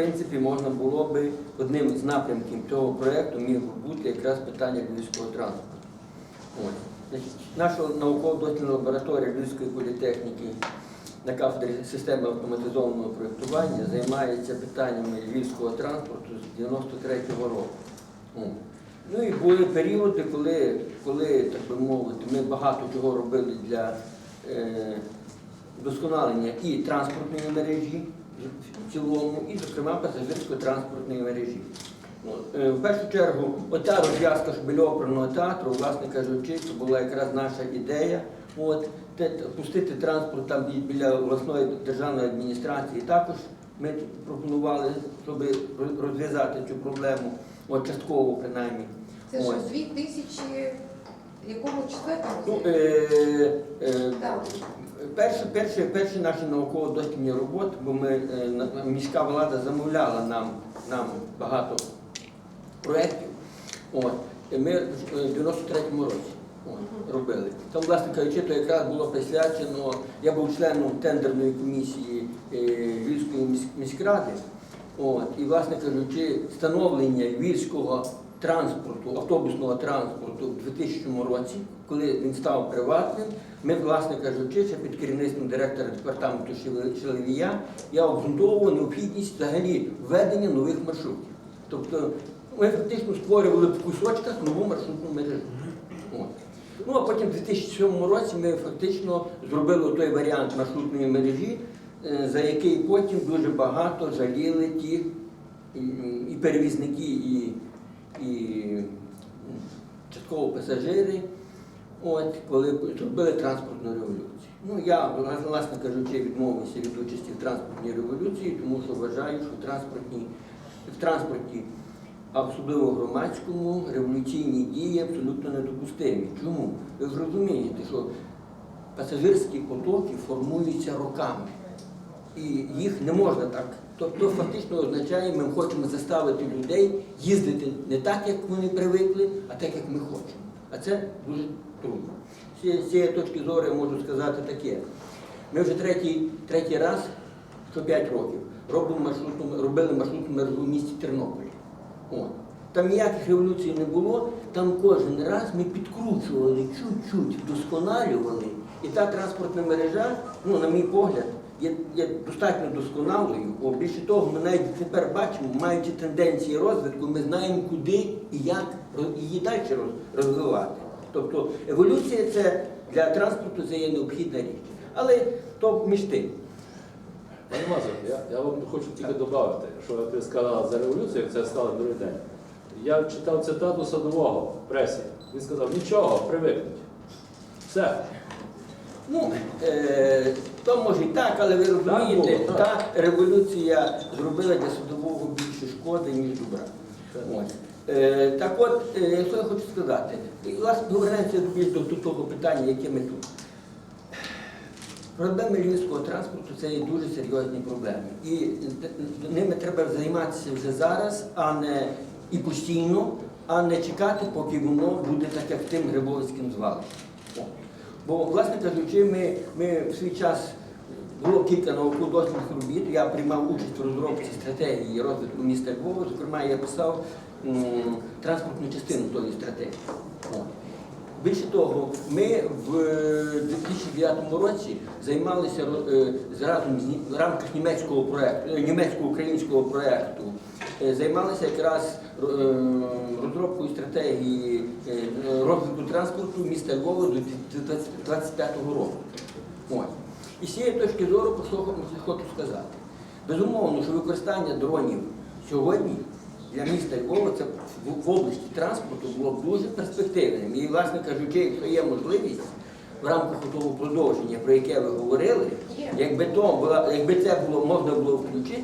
принципі, можна було би одним з напрямків цього проєкту міг би бути якраз питання львівського транспорту. Наша науково-дослідна лабораторія Львівської політехніки на кафедрі системи автоматизованого проєктування займається питаннями львівського транспорту з 93-го року. Ну і були періоди, коли, коли, так би мовити, ми багато чого робили для е, вдосконалення і транспортної мережі в цілому, і, зокрема, пасажирсько-транспортної мережі. Ну, е, В першу чергу, оця розв'язка шбельоперного театру, власне кажучи, це була якраз наша ідея. От, те- пустити транспорт там біля обласної державної адміністрації також ми пропонували, щоб розв'язати цю проблему, от частково принаймні. Це що, Ось. 2000 якому четвертому? Ну, е, е. Перші, перші, перші наші науково-дослідні роботи, бо ми, е, міська влада замовляла нам, нам багато проєктів. От, ми в е, 93-му році от, робили. Там, власне кажучи, то якраз було присвячено, я був членом тендерної комісії е, Львівської міськради. От, і, власне кажучи, встановлення львівського транспорту, автобусного транспорту в 2000 році, коли він став приватним, ми, власне кажучи, ще під керівництвом директора департаменту Шеле- Шелевія, я обґрунтовував необхідність взагалі введення нових маршрутів. Тобто ми фактично створювали в кусочках нову маршрутну мережу. Ну а потім в 2007 році ми фактично зробили той варіант маршрутної мережі, е, за який потім дуже багато жаліли ті і перевізники, і, і частково пасажири, от, коли зробили транспортну революцію. Ну я, власне кажучи, відмовився від участі в транспортній революції, тому що вважаю, що транспортні, в транспорті особливо в громадському революційні дії абсолютно недопустимі. Чому? Ви ж розумієте, що пасажирські потоки формуються роками. І їх не можна так. Тобто фактично означає, ми хочемо заставити людей їздити не так, як вони привикли, а так, як ми хочемо. А це дуже трудно. З цієї- точки зору я можу сказати таке. Ми вже третій, третій раз, що 5 років, робимо маршрутну, робили маршрутну мережу в місті Тернополі. Там ніяких революцій не було, там кожен раз ми підкручували, чуть-чуть вдосконалювали. І та транспортна мережа, ну, на мій погляд, є, є достатньо досконалою. О, більше того, ми навіть тепер бачимо, маючи тенденції розвитку, ми знаємо, куди і як її далі розвивати. Тобто еволюція це для транспорту це є необхідна річ. Але то між тим. Пане Мазур, я, я вам хочу тільки додати, що ви сказали за революцію, як це стало другий день. Я читав цитату садового в пресі. Він сказав, нічого, привикнуть. Все. Ну, е, то може і так, але ви розумієте, було, та революція зробила для судового більше шкоди, ніж добра. Е, так от, е, що я хочу сказати, і, власне, повернемося більш до, того питання, яке ми тут. Проблеми львівського транспорту це є дуже серйозні проблеми. І ними треба займатися вже зараз, а не і постійно, а не чекати, поки воно буде так, як тим Грибовицьким звалищем. Бо, власне кажучи, ми, ми в свій час було кілька науково-дослідних робіт. Я приймав участь в розробці стратегії розвитку міста Львова. Зокрема, я писав м, транспортну частину тої стратегії. Більше того, ми в 2009 році займалися е, зразу в рамках німецького проекту, е, німецько-українського проекту, е, займалися якраз е, розробкою стратегії е, розвитку транспорту міста Львова до 2025 року. Ось. І з цієї точки зору, про хочу сказати. Безумовно, що використання дронів сьогодні для міста Львова це в, області транспорту було дуже перспективним. І, власне кажучи, якщо є можливість в рамках того продовження, про яке ви говорили, якби, то була, якби це було можна було включити,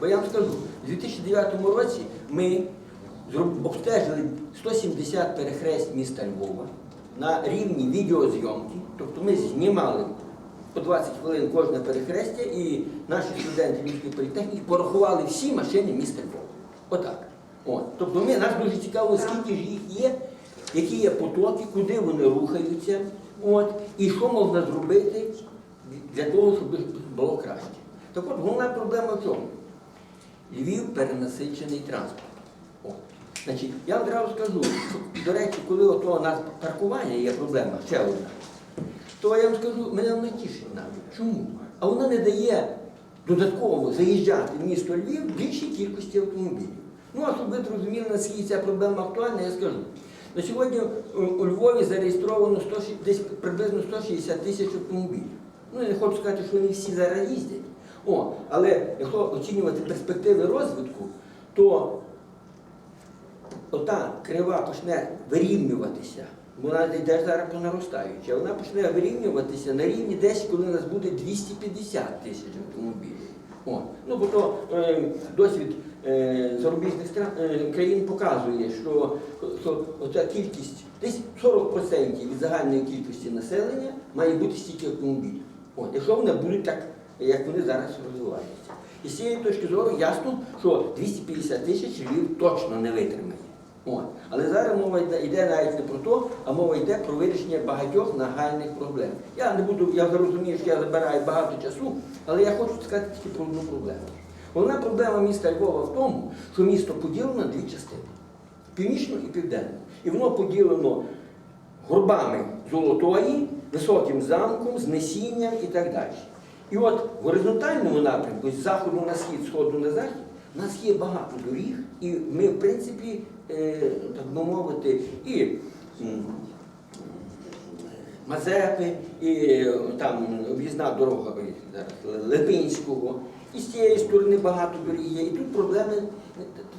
бо я вам скажу, у 2009 році ми обстежили 170 перехрест міста Львова на рівні відеозйомки, тобто ми знімали по 20 хвилин кожне перехрестя, і наші студенти Львівської політехніки порахували всі машини міста Львова. Отак. От. Тобто ми, нас дуже цікаво, скільки ж їх є, які є потоки, куди вони рухаються, от, і що можна зробити для того, щоб було краще. Так от головна проблема в чому? Львів перенасичений транспорт. О. Значить, я одразу скажу, що, до речі, коли ото у нас паркування є проблема, ще одна, то я вам скажу, мене вона тішить навіть. Чому? А вона не дає додатково заїжджати в місто Львів більшій кількості автомобілів. Ну, а щоб ви зрозуміли, наскільки ця проблема актуальна, я скажу. На сьогодні у- у Львові зареєстровано 100, десь приблизно 160 тисяч автомобілів. Ну, я не хочу сказати, що вони всі зараз їздять. О, але якщо оцінювати перспективи розвитку, то ота крива почне вирівнюватися. Вона йде зараз по наростаючій, вона почне вирівнюватися на рівні десь, коли у нас буде 250 тисяч автомобілів. О, ну бо то е, досвід е, зарубіжних е, країн показує, що, оця кількість десь 40% від загальної кількості населення має бути стільки автомобілів. От, якщо вони будуть так, як вони зараз розвиваються. І з цієї точки зору ясно, що 250 тисяч Львів точно не витримає. От. Але зараз мова йде, йде навіть не про то, а мова йде про вирішення багатьох нагальних проблем. Я не буду, я розумію, що я забираю багато часу, але я хочу сказати тільки про одну проблему. Головна проблема міста Львова в тому, що місто поділено на дві частини північну і південну. І воно поділено горбами золотої, високим замком, знесінням і так далі. І от в горизонтальному напрямку, з заходу на схід, сходу на захід, у нас є багато доріг, і ми, в принципі, е, так би мовити, і Мазепи, і е, там об'їзна дорога Липинського. І з цієї сторони багато доріг є. І тут проблеми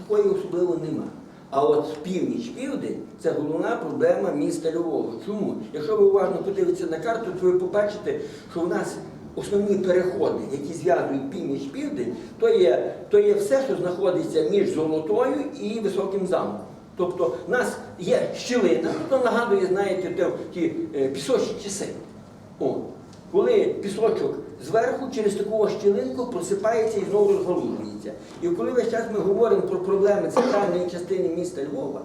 такої особливо нема. А от північ-південь це головна проблема міста Львова. Чому? Якщо ви уважно подивитеся на карту, то ви побачите, що в нас основні переходи, які зв'язують північ-південь, то є, то є все, що знаходиться між Золотою і Високим замком. Тобто в нас є щілина, то нагадує, знаєте, ті е, пісочні часи. О, коли пісочок зверху через таку щілинку просипається і знову розгалужується. І коли весь час ми говоримо про проблеми центральної частини міста Львова,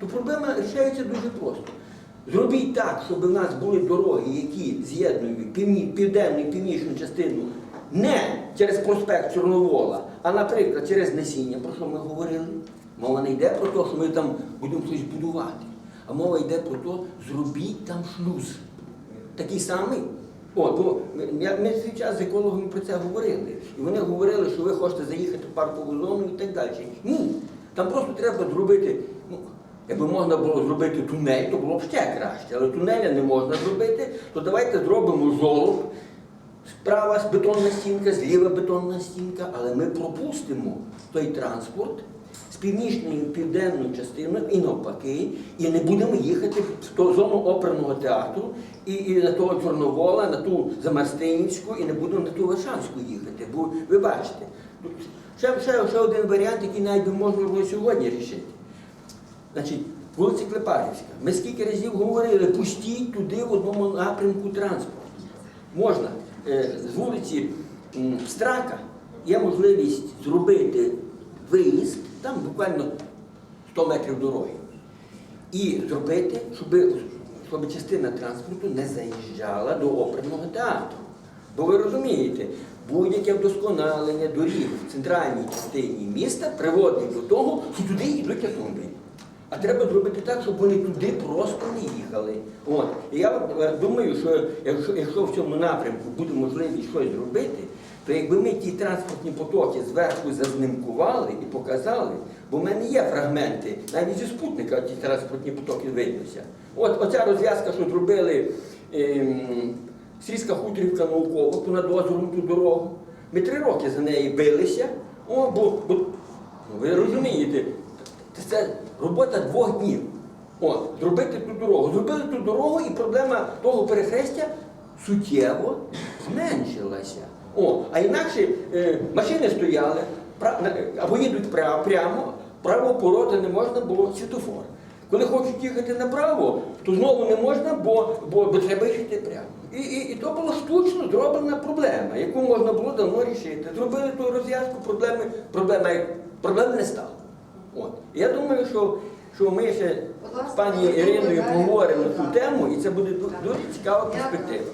то проблема рішається дуже просто. Зробіть так, щоб в нас були дороги, які з'єднують південну і північну частину не через проспект Чорновола, а, наприклад, через Несіння, про що ми говорили. Мова не йде про те, що ми там будемо щось будувати, а мова йде про те, зробіть там шлюз. Такий самий. О, бо ми, ми свій час з екологами про це говорили. І вони говорили, що ви хочете заїхати в паркову зону і так далі. Ні. Там просто треба зробити. Ну, якби можна було зробити тунель, то було б ще краще. Але тунеля не можна зробити, то давайте зробимо жолоб. Справа бетонна стінка, зліва бетонна стінка, але ми пропустимо той транспорт з північної в південну частину і навпаки, і не будемо їхати в ту зону оперного театру і, і на того Чорновола, на ту Замарстинівську, і не будемо на ту Варшанську їхати. Бо ви бачите, тут ще, ще, ще один варіант, який навіть можна було сьогодні рішити. Значить, вулиця Клепарівська. Ми скільки разів говорили, пустіть туди в одному напрямку транспорт. Можна е, з вулиці Страка є можливість зробити виїзд, там буквально 100 метрів дороги. І зробити, щоб, щоб частина транспорту не заїжджала до оперного театру. Бо ви розумієте, будь-яке вдосконалення доріг в центральній частині міста приводить до того, що туди йдуть автомобілі. А треба зробити так, щоб вони туди просто не їхали. От. І я думаю, що якщо, якщо в цьому напрямку буде можливість щось зробити, то якби ми ті транспортні потоки зверху зазнимкували і показали, бо в мене є фрагменти, навіть зі спутника ті транспортні потоки виднося. От оця розв'язка, що зробили ем, Сільська хутрівка наукова понад озером ту дорогу. Ми три роки за неї билися. О, бо, бо ну, ви розумієте, це робота двох днів. От, зробити ту дорогу. Зробили ту дорогу, і проблема того перехрестя суттєво зменшилася. О, а інакше е, машини стояли, або їдуть прямо, прямо, право пороти не можна, бо світофор. Коли хочуть їхати направо, то знову не можна, бо, бо, бо треба їхати прямо. І, і, і то була штучно зроблена проблема, яку можна було давно рішити. Зробили ту розв'язку, проблеми, проблема, проблеми не стало. От. Я думаю, що, що ми ще з пані Іриною поговоримо цю тему, і це буде дуже цікава перспектива.